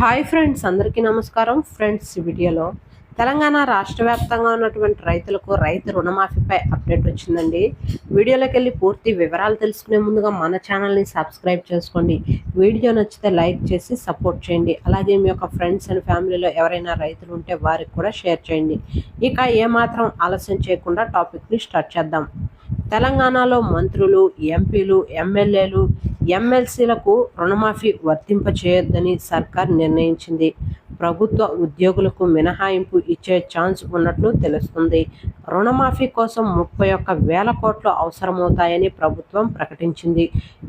Hi friends అందరికీ నమస్కారం. Friends వీడియోలో తెలంగాణ రాష్ట్ర వ్యాప్తంగా ఉన్నటువంటి రైతులకు రైతు రుణమాఫీపై అప్డేట్ వచ్చిందండి. వీడియోలోకి వెళ్ళి పూర్తి వివరాలు తెలుసుకునే ముందుగా మన ఛానల్ని సబ్స్క్రైబ్ చేసుకోండి. వీడియో నచ్చితే లైక్ చేసి సపోర్ట్ చేయండి. అలాగే మీ యొక్క ఫ్రెండ్స్ అండ్ ఫ్యామిలీలో ఎవరైనా రైతులు ఉంటే వారికి కూడా షేర్ చేయండి. ఇక ఏమాత్రం ఆలస్యం చేయకుండా టాపిక్ని స్టార్ట్ చేద్దాం. తెలంగాణలో మంత్రులు ఎంపీలు ఎమ్మెల్యేలు ఎమ్మెల్సీలకు రుణమాఫీ వర్తింపచేయొద్దని సర్కార్ నిర్ణయించింది. ప్రభుత్వ ఉద్యోగులకు మినహాయింపు ఇచ్చే ఛాన్స్ ఉన్నట్లు తెలుస్తుంది. రుణమాఫీ కోసం ముప్పై ఒక్క వేల కోట్లు అవసరమవుతాయని ప్రభుత్వం ప్రకటించింది.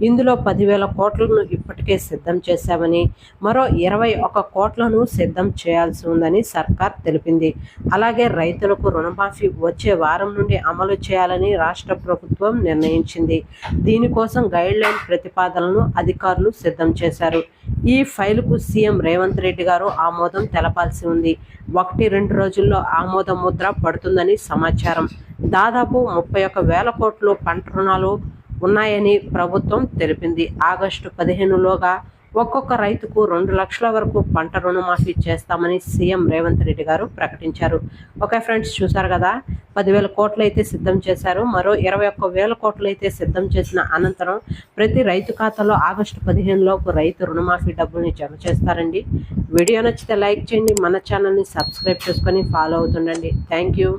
ఇందులో పదివేల కోట్లను ఇప్పటికే సిద్ధం చేశామని మరో ఇరవై ఒక కోట్లను సిద్ధం చేయాల్సి ఉందని సర్కార్ తెలిపింది. అలాగే రైతులకు రుణమాఫీ వచ్చే వారం నుండి అమలు చేయాలని రాష్ట్ర ప్రభుత్వం నిర్ణయించింది. దీనికోసం గైడ్లైన్ ప్రతిపాదనలను అధికారులు సిద్ధం చేశారు. ఈ ఫైలుకు సీఎం రేవంత్ రెడ్డి గారు ఆమోదం ఆమోదం తెలపాల్సి ఉంది. ఒకటి రెండు రోజుల్లో ఆమోద ముద్ర పడుతుందని సమాచారం. దాదాపు ముప్పై ఒక్క వేల కోట్లు పంట రుణాలు ఉన్నాయని ప్రభుత్వం తెలిపింది. ఆగస్టు పదిహేనులోగా ఒక్కొక్క రైతుకు రెండు లక్షల వరకు పంట రుణమాఫీ చేస్తామని సీఎం రేవంత్ రెడ్డి గారు ప్రకటించారు. ఓకే ఫ్రెండ్స్ చూసారు కదా? పదివేల కోట్లు అయితే సిద్ధం చేశారు. మరో ఇరవై ఒక్క వేల కోట్లు అయితే సిద్ధం చేసిన అనంతరం ప్రతి రైతు ఖాతాలో ఆగస్టు పదిహేనులోపు రైతు రుణమాఫీ డబ్బుల్ని జమ చేస్తారండి. వీడియో నచ్చితే లైక్ చేయండి. మన ఛానల్ని సబ్స్క్రైబ్ చేసుకొని ఫాలో అవుతుండండి. Thank you.